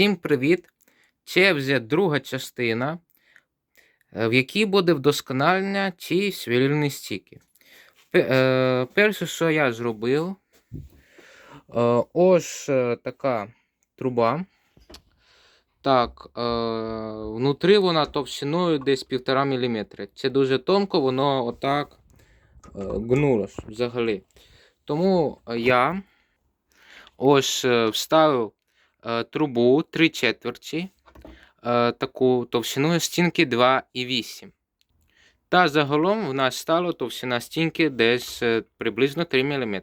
Всім привіт! Це вже друга частина, е, в якій буде вдосконалення цієї сверлильної стійки. Пе- е, Перше, що я зробив, е, ось така труба. Так, внутрі вона товщиною десь 1,5 мм. Це дуже тонко, воно отак гнулось взагалі. Тому я ось вставив трубу 3 четверті, е, таку товщиною стінки 2,8. Та загалом в нас стало товщина стінки десь е, приблизно 3 мм.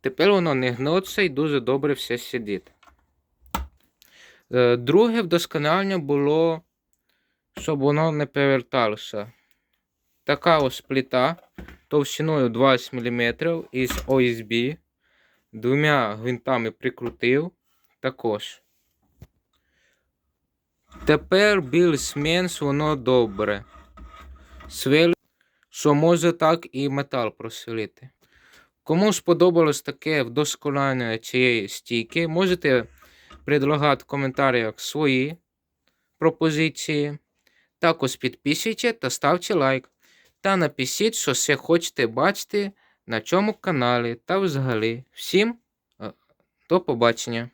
Тепер воно не гнеться і дуже добре все сидить. Е, Друге вдосконалення було, щоб воно не переверталося. Така ось плита товщиною 20 мм із OSB. Двома гвинтами прикрутив також. Тепер більш-менш воно добре. Свел, що може так і метал просвілити. Кому сподобалось таке вдосконалення цієї стійки, можете предлагати в коментарях свої пропозиції. Також підписуйте та ставте лайк. Та напишіть, що ще хочете бачити на цьому каналі та взагалі. Всім е, до побачення!